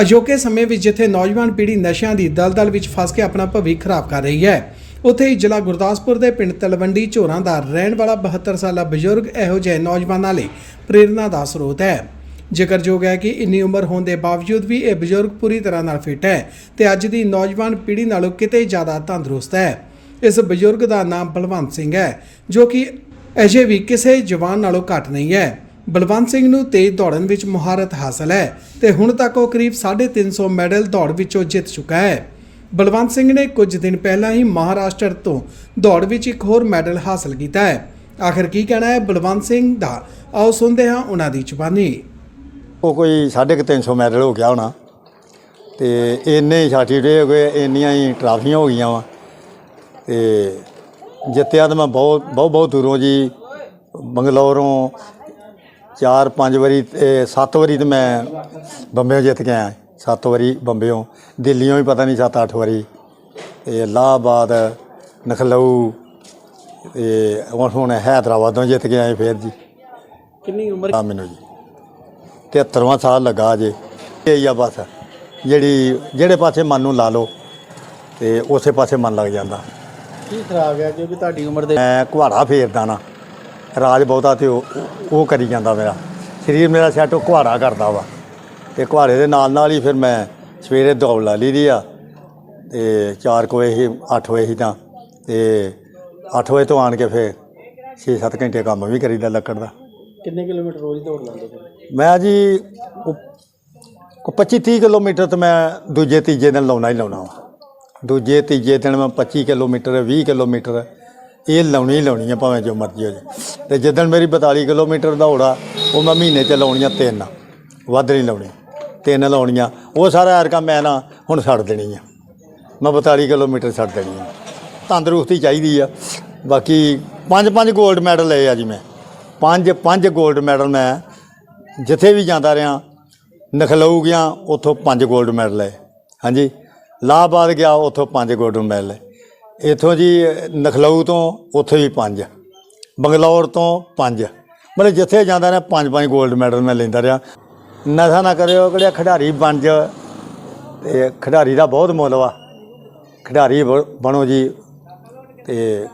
ਅਜੋਕੇ ਸਮੇਂ ਵਿੱਚ ਜਿੱਥੇ ਨੌਜਵਾਨ ਪੀੜ੍ਹੀ ਨਸ਼ਿਆਂ ਦੀ ਦਲਦਲ ਵਿੱਚ ਫਸ ਕੇ ਆਪਣਾ ਭਵਿੱਖ ਖਰਾਬ ਕਰ ਰਹੀ ਹੈ, ਉੱਥੇ ਹੀ ਜ਼ਿਲ੍ਹਾ ਗੁਰਦਾਸਪੁਰ ਦੇ ਪਿੰਡ ਤਲਵੰਡੀ ਝੋਰਾਂ ਦਾ ਰਹਿਣ ਵਾਲਾ 72 ਸਾਲਾ ਬਜ਼ੁਰਗ ਇਹੋ ਜਿਹੇ ਨੌਜਵਾਨਾਂ ਲਈ ਪ੍ਰੇਰਨਾ ਦਾ ਸਰੋਤ ਹੈ। ਜ਼ਿਕਰਯੋਗ ਹੈ ਕਿ ਇੰਨੀ ਉਮਰ ਹੋਣ ਦੇ ਬਾਵਜੂਦ ਵੀ ਇਹ ਬਜ਼ੁਰਗ ਪੂਰੀ ਤਰ੍ਹਾਂ ਨਾਲ ਫਿੱਟ ਹੈ ਤੇ ਅੱਜ ਦੀ ਨੌਜਵਾਨ ਪੀੜ੍ਹੀ ਨਾਲੋਂ ਕਿਤੇ ਜ਼ਿਆਦਾ ਤੰਦਰੁਸਤ ਹੈ। ਇਸ ਬਜ਼ੁਰਗ ਦਾ ਨਾਮ ਬਲਵੰਤ ਸਿੰਘ ਹੈ, ਜੋ ਕਿ ਅਜੇ ਵੀ ਕਿਸੇ ਜਵਾਨ ਨਾਲੋਂ ਘੱਟ ਨਹੀਂ ਹੈ। ਬਲਵੰਤ ਸਿੰਘ ਨੂੰ ਤੇਜ਼ ਦੌੜਨ ਵਿੱਚ ਮੁਹਾਰਤ ਹਾਸਲ ਹੈ ਤੇ ਹੁਣ ਤੱਕ ਉਹ ਕਰੀਬ 350 ਮੈਡਲ ਦੌੜ ਵਿੱਚੋਂ ਜਿੱਤ ਚੁੱਕਾ ਹੈ। ਬਲਵੰਤ ਸਿੰਘ ਨੇ ਕੁਝ ਦਿਨ ਪਹਿਲਾਂ ਹੀ ਮਹਾਰਾਸ਼ਟਰ ਤੋਂ ਦੌੜ ਵਿੱਚ ਇੱਕ ਹੋਰ ਮੈਡਲ ਹਾਸਲ ਕੀਤਾ ਹੈ। ਆਖਰ ਕੀ ਕਹਿਣਾ ਹੈ ਬਲਵੰਤ ਸਿੰਘ ਦਾ? ਆਓ ਸੁਣਦੇ ਹਾਂ ਉਹਨਾਂ ਦੀ ਜ਼ੁਬਾਨੀ। ਉਹ ਕੋਈ 350 ਮੈਡਲ ਹੋ ਗਿਆ ਹੋਣਾ ਤੇ ਇੰਨੇ ਹੀ ਸਰਟੀਫਿਕੇਟ ਹੋ ਗਏ, ਇੰਨੀਆਂ ਹੀ ਟਰਾਫੀਆਂ ਹੋ ਗਈਆਂ ਵਾ। ਤੇ ਜਿੱਤਿਆ ਤਾਂ ਮੈਂ ਬਹੁਤ ਬਹੁਤ ਬਹੁਤ ਦੂਰੋਂ ਜੀ ਬੰਗਲੌਰੋਂ ਚਾਰ ਪੰਜ ਵਾਰੀ ਤੇ ਸੱਤ ਵਾਰੀ ਤੇ ਮੈਂ ਬੰਬਿਓਂ ਜਿੱਤ ਕੇ ਆਇਆ। ਸੱਤ ਵਾਰੀ ਬੰਬਿਓਂ ਦਿੱਲੀੋਂ ਵੀ ਪਤਾ ਨਹੀਂ ਸੱਤ ਅੱਠ ਵਾਰੀ। ਤੇ ਇਲਾਹਾਬਾਦ ਨਖਲਊ ਤੇ ਹੁਣ ਹੁਣ ਹੈਦਰਾਬਾਦੋਂ ਜਿੱਤ ਕੇ ਆਏ ਫੇਰ ਜੀ। ਕਿੰਨੀ ਉਮਰ? ਆ ਮੈਨੂੰ ਜੀ। 73ਵਾਂ ਸਾਲ ਲੱਗਾ ਜੇ ਇਹ ਆ ਬਸ। ਜਿਹੜੀ ਜਿਹੜੇ ਪਾਸੇ ਮਨ ਨੂੰ ਲਾ ਲਓ ਤੇ ਉਸੇ ਪਾਸੇ ਮਨ ਲੱਗ ਜਾਂਦਾ। ਕੀ ਖਰਾਬ ਹੈ ਕਿਉਂਕਿ ਤੁਹਾਡੀ ਉਮਰ ਦੇ ਮੈਂ ਕੁਹਾੜਾ ਫੇਰਦਾ ਨਾ। ਰਾਜ ਬਹੁਤਾ ਤੇ ਉਹ ਉਹ ਕਰੀ ਜਾਂਦਾ ਮੇਰਾ। ਸਰੀਰ ਮੇਰਾ ਸੈੱਟ ਉਹ ਕੁਹਾੜਾ ਕਰਦਾ ਵਾ। ਤੇ ਕੁਹਾੜੇ ਦੇ ਨਾਲ ਨਾਲ ਹੀ ਫਿਰ ਮੈਂ ਸਵੇਰੇ ਦੌੜ ਲਾ ਲਈ ਦੀ ਆ। ਤੇ 4 ਵਜੇ ਹੀ 8 ਵਜੇ ਹੀ ਤਾਂ। ਤੇ 8 ਵਜੇ ਤੋਂ ਆਣ ਕੇ ਫਿਰ 6-7 ਘੰਟੇ ਕੰਮ ਵੀ ਕਰੀਦਾ ਲੱਕੜ ਦਾ। ਕਿੰਨੇ ਕਿਲੋਮੀਟਰ ਰੋਜ਼ ਦੌੜ ਲਾਉਂਦੇ ਮੈਂ ਜੀ 25 30 ਕਿਲੋਮੀਟਰ ਤੇ ਮੈਂ ਦੂਜੇ ਤੀਜੇ ਦਿਨ ਲਾਉਣਾ ਹੀ ਲਾਉਣਾ ਵਾ। ਦੂਜੇ ਤੀਜੇ ਦਿਨ ਮੈਂ 25 ਕਿਲੋਮੀਟਰ 20 ਕਿਲੋਮੀਟਰ ਇਹ ਲਾਉਣੀ ਲਾਉਣੀ ਆ, ਭਾਵੇਂ ਜੋ ਮਰਜ਼ੀ ਹੋ ਜਾਏ। ਤੇ ਜਿੱਦਣ ਮੇਰੀ 42 ਕਿਲੋਮੀਟਰ ਦੌੜਾ ਉਹ ਮੈਂ ਮਹੀਨੇ 'ਚ ਲਾਉਣੀਆਂ ਤਿੰਨ। ਵੱਧ ਨਹੀਂ ਲਾਉਣੀ। ਤਿੰਨ ਲਾਉਣੀਆਂ। ਉਹ ਸਾਰਾ ਐਰਕਾ ਮੈਂ ਨਾ ਹੁਣ ਛੱਡ ਦੇਣੀ ਆ। ਮੈਂ 42 ਕਿਲੋਮੀਟਰ ਛੱਡ ਦੇਣੀ ਆ। ਤੰਦਰੁਸਤੀ ਚਾਹੀਦੀ ਆ। ਬਾਕੀ ਪੰਜ ਪੰਜ 골ਡ ਮੈਡਲ ਲਏ ਆ ਜੀ ਮੈਂ। ਪੰਜ ਪੰਜ 골ਡ ਮੈਡਲ ਮੈਂ ਜਿੱਥੇ ਵੀ ਜਾਂਦਾ ਰਿਹਾ, ਨਖਲਊ ਗਿਆ, ਉੱਥੋਂ ਪੰਜ 골ਡ ਮੈਡਲ ਲਏ। ਹਾਂਜੀ। ਲਾਹਬਾਦ ਗਿਆ, ਉੱਥੋਂ ਪੰਜ 골ਡ ਮੈਡਲ ਲਏ। ਇੱਥੋਂ ਜੀ ਨਖਲਊ ਤੋਂ ਉੱਥੇ ਵੀ ਪੰਜ ਬੰਗਲੌਰ ਤੋਂ ਪੰਜ ਮਤਲਬ ਜਿੱਥੇ ਜਾਂਦਾ ਰਿਹਾ ਪੰਜ ਪੰਜ 골ਡ ਮੈਡਲ ਮੈਂ ਲੈਂਦਾ ਰਿਹਾ। ਨਸ਼ਾ ਨਾ ਕਰਿਓ ਕਿਹੜਾ ਖਿਡਾਰੀ ਬਣ ਜਾ। ਤੇ ਖਿਡਾਰੀ ਦਾ ਬਹੁਤ ਮੁੱਲ ਵਾ। ਖਿਡਾਰੀ ਬਣੋ ਜੀ। ਤੇ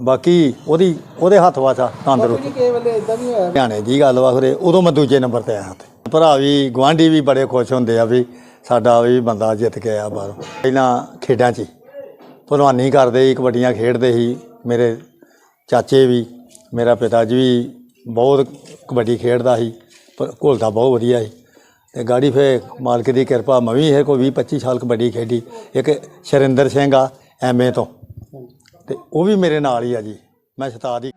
ਬਾਕੀ ਉਹਦੀ ਉਹਦੇ ਹੱਥ ਵਾਸਾ ਤੰਦਰੁਸਤ। ਕਿਸੇ ਵੇਲੇ ਇਦਾਂ ਵੀ ਹੋਇਆ। ਹਰਿਆਣੇ ਦੀ ਗੱਲ ਵਾ ਖਰੇ ਉਦੋਂ ਮੈਂ ਦੂਜੇ ਨੰਬਰ ਤੇ ਆਇਆ ਤੇ ਭਰਾ ਵੀ ਗਵਾਂਢੀ ਵੀ ਬੜੇ ਖੁਸ਼ ਹੁੰਦੇ ਆ ਵੀ ਸਾਡਾ ਵੀ ਬੰਦਾ ਜਿੱਤ ਕੇ ਆਇਆ ਬਾਹਰੋਂ। ਪਹਿਲਾਂ ਖੇਡਾਂ 'ਚ ਹੀ। ਭਲਵਾਨੀ ਕਰਦੇ ਸੀ, ਕਬੱਡੀਆਂ ਖੇਡਦੇ ਸੀ। ਮੇਰੇ ਚਾਚੇ ਵੀ, ਮੇਰਾ ਪਿਤਾ ਜੀ ਵੀ ਬਹੁਤ ਕਬੱਡੀ ਖੇਡਦਾ ਸੀ, ਪਰ ਘੁਲਦਾ ਬਹੁਤ ਵਧੀਆ ਸੀ। ਤੇ ਗਾੜੀ ਫੇ ਮਾਲਕ ਦੀ ਕਿਰਪਾ, ਮੈਂ ਵੀ ਇਹ ਕੋਈ 20 25 ਸਾਲ ਕਬੱਡੀ ਖੇਡੀ। ਇੱਕ ਸ਼ਰਿੰਦਰ ਸਿੰਘ ਆ ਐਮਏ ਤੋਂ। ਤੇ ਉਹ ਵੀ ਮੇਰੇ ਨਾਲ ਹੀ ਆ ਜੀ। ਮੈਂ ਸ਼ਤਾਦੀ